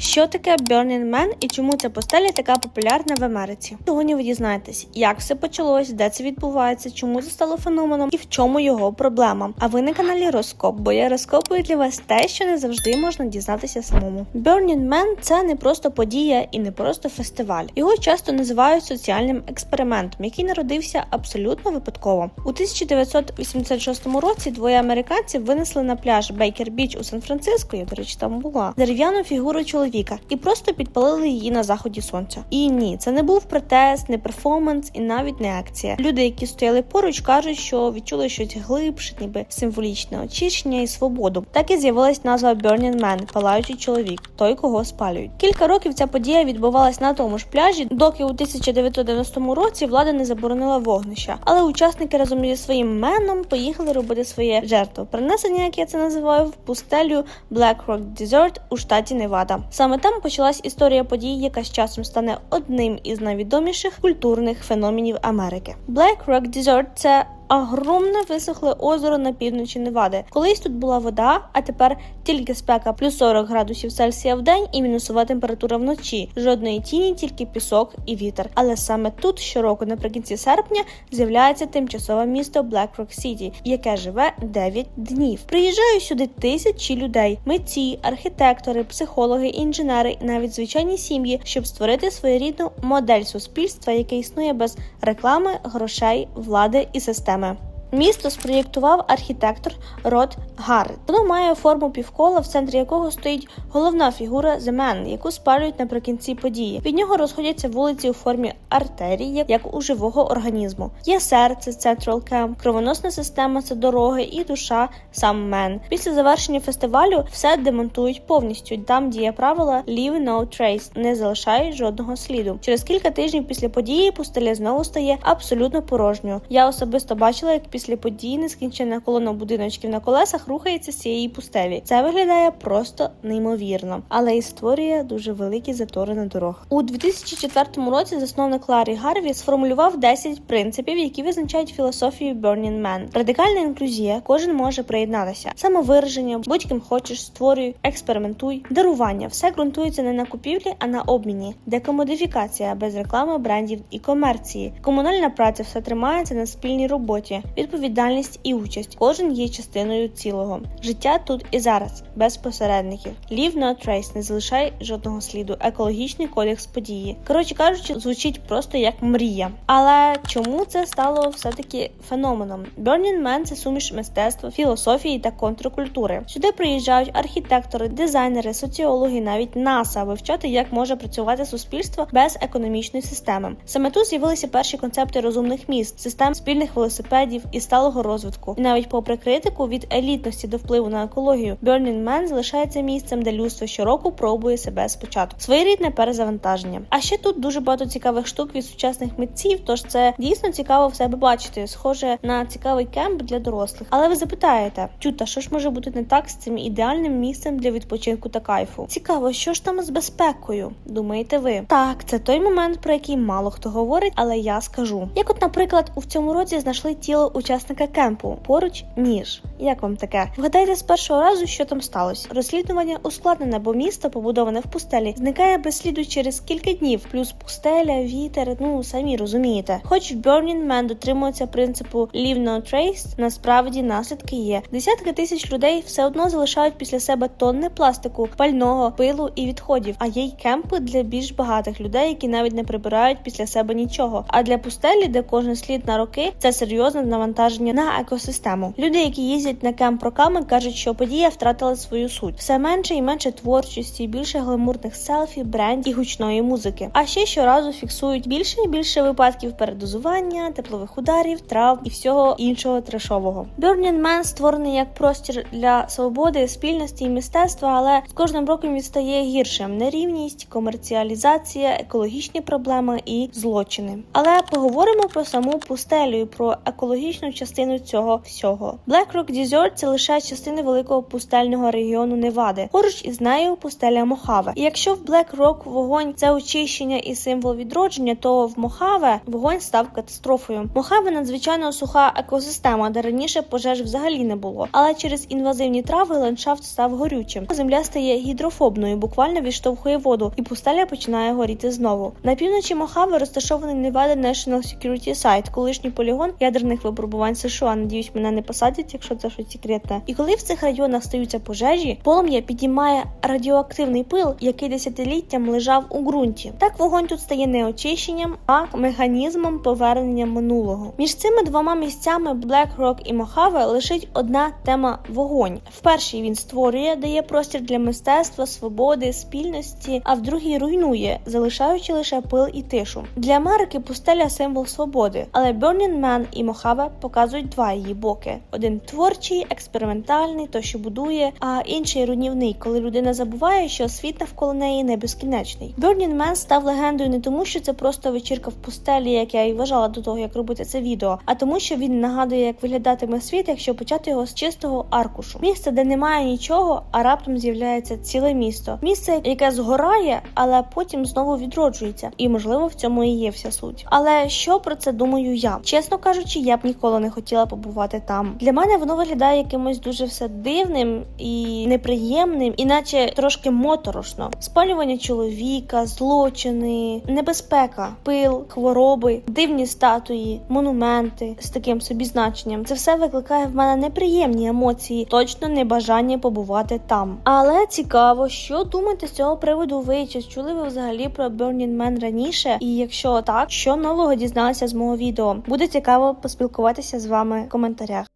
Що таке Burning Man і чому ця постеля така популярна в Америці? Сьогодні ви дізнаєтесь, як все почалось, де це відбувається, чому це стало феноменом і в чому його проблема. А ви на каналі Роскоп, бо я розкопую для вас те, що не завжди можна дізнатися самому. Burning Man – це не просто подія і не просто фестиваль. Його часто називають соціальним експериментом, який народився абсолютно випадково. У 1986 році двоє американців винесли на пляж Бейкер Біч у Сан-Франциско, я до речі, там була дерев'яну фігуру чоловіка і просто підпалили її на заході сонця. І ні, це не був протест, не перформанс і навіть не акція. Люди, які стояли поруч, кажуть, що відчули щось глибше, ніби символічне очищення і свободу. Так і з'явилась назва Burning Man – палаючий чоловік, той, кого спалюють. Кілька років ця подія відбувалась на тому ж пляжі, доки у 1990 році влада не заборонила вогнища. Але учасники разом зі своїм меном поїхали робити своє жертвопринесення, як я це називаю, в пустелю Black Rock Desert у штаті Невада. Саме там почалась історія подій, яка з часом стане одним із найвідоміших культурних феноменів Америки. Black Rock Desert – це Огромне висохле озеро на півночі Невади. Колись тут була вода, а тепер тільки спека плюс 40 градусів Цельсія в день і мінусова температура вночі. Жодної тіні, тільки пісок і вітер. Але саме тут щороку, наприкінці серпня, з'являється тимчасове місто Rock City, яке живе 9 днів. Приїжджають сюди тисячі людей: митці, архітектори, психологи, інженери, навіть звичайні сім'ї, щоб створити своєрідну модель суспільства, яке існує без реклами, грошей, влади і системи. Місто спроєктував архітектор Род Гаррет. Воно має форму півкола, в центрі якого стоїть головна фігура Man, яку спалюють наприкінці події. Від нього розходяться вулиці у формі артерій, як у живого організму. Є серце, Central Camp, кровоносна система це дороги і душа сам Мен. Після завершення фестивалю все демонтують повністю. Там діє правила Leave no trace, не залишай жодного сліду. Через кілька тижнів після події пустеля знову стає абсолютно порожньою. Я особисто бачила, як після події нескінчена колона будиночків на колесах рухається цієї пустелі. Це виглядає просто неймовірно, але і створює дуже великі затори на дорогах. У 2004 році засновник Ларі Гарві сформулював 10 принципів, які визначають філософію Burning Man. Радикальна інклюзія, кожен може приєднатися, самовираження, будь-ким хочеш, створюй, експериментуй, дарування. Все ґрунтується не на купівлі, а на обміні, декомодифікація без реклами, брендів і комерції. Комунальна праця все тримається на спільній роботі, відповідальність і участь. Кожен є частиною цілого. Життя тут і зараз, без посередників. Leave no trace, не залишай жодного сліду. Екологічний кодекс події. Коротше кажучи, звучить просто як мрія. Але чому це стало все-таки феноменом? Burning Man – це суміш мистецтва, філософії та контркультури. Сюди приїжджають архітектори, дизайнери, соціологи, навіть НАСА вивчати, як може працювати суспільство без економічної системи. Саме тут з'явилися перші концепти розумних міст, систем спільних велосипедів і сталого розвитку. І навіть попри критику від елітності до впливу на екологію, Burning Man залишається місцем, де людство щороку пробує себе спочатку. Своєрідне перезавантаження. А ще тут дуже багато цікавих штук від сучасних митців. Тож це дійсно цікаво в себе бачити. Схоже на цікавий кемп для дорослих. Але ви запитаєте, чута, що ж може бути не так з цим ідеальним місцем для відпочинку та кайфу? Цікаво, що ж там з безпекою? Думаєте ви? Так, це той момент, про який мало хто говорить, але я скажу. Як, от, наприклад, у цьому році знайшли тіло учасника кемпу поруч ніж. Як вам таке? Вгадайте з першого разу, що там сталося. Розслідування ускладнене, бо місто, побудоване в пустелі, зникає без сліду через кілька днів, плюс пустеля, вітер. Ну самі розумієте. Хоч Burning Man дотримується принципу Leave no trace, насправді наслідки є. Десятки тисяч людей все одно залишають після себе тонни пластику, пального, пилу і відходів. А є й кемпи для більш багатих людей, які навіть не прибирають після себе нічого. А для пустелі, де кожен слід на роки, це серйозне навантаження на екосистему. Люди, які їздять на кемп роками, кажуть, що подія втратила свою суть. Все менше і менше творчості, більше гламурних селфі, брендів і гучної музики. А ще щоразу фіксують більше і більше випадків передозування, теплових ударів, трав і всього іншого трешового. Burning Man створений як простір для свободи, спільності і мистецтва, але з кожним роком він стає гіршим: нерівність, комерціалізація, екологічні проблеми і злочини. Але поговоримо про саму пустелю, про екологічну північну частину цього всього. Black Rock Desert – це лише частина великого пустельного регіону Невади. Поруч із нею пустеля Мохаве. І якщо в Black Rock вогонь це очищення і символ відродження, то в Мохаве вогонь став катастрофою. Мохаве надзвичайно суха екосистема, де раніше пожеж взагалі не було. Але через інвазивні трави ландшафт став горючим. Земля стає гідрофобною, буквально відштовхує воду, і пустеля починає горіти знову. На півночі Мохаве розташований Nevada National Security Site, колишній полігон ядерних випробувань США. Надіюсь, мене не посадять, якщо це щось секретне. І коли в цих районах стаються пожежі, полум'я підіймає радіоактивний пил, який десятиліттям лежав у ґрунті. Так вогонь тут стає не очищенням, а механізмом повернення минулого. Між цими двома місцями Black Rock і Мохаве лишить одна тема вогонь. В першій він створює, дає простір для мистецтва, свободи, спільності, а в другій руйнує, залишаючи лише пил і тишу. Для Америки пустеля символ свободи, але Burning Man і Мохаве показують два її боки: один творчий, експериментальний, то що будує, а інший руйнівний, коли людина забуває, що світ навколо неї не безкінечний. Burning Man став легендою не тому, що це просто вечірка в пустелі, як я і вважала до того, як робити це відео, а тому, що він нагадує, як виглядатиме світ, якщо почати його з чистого аркушу. Місце, де немає нічого, а раптом з'являється ціле місто. Місце, яке згорає, але потім знову відроджується. І можливо в цьому і є вся суть. Але що про це думаю я? Чесно кажучи, я б ніколи не хотіла побувати там. Для мене воно виглядає якимось дуже все дивним і неприємним, іначе трошки моторошно. Спалювання чоловіка, злочини, небезпека, пил, хвороби, дивні статуї, монументи з таким собі значенням. Це все викликає в мене неприємні емоції, точно не бажання побувати там. Але цікаво, що думаєте з цього приводу ви? Чи чули ви взагалі про Burning Man раніше? І якщо так, що нового дізналися з мого відео? Буде цікаво поспілкуватися з вами в коментарях.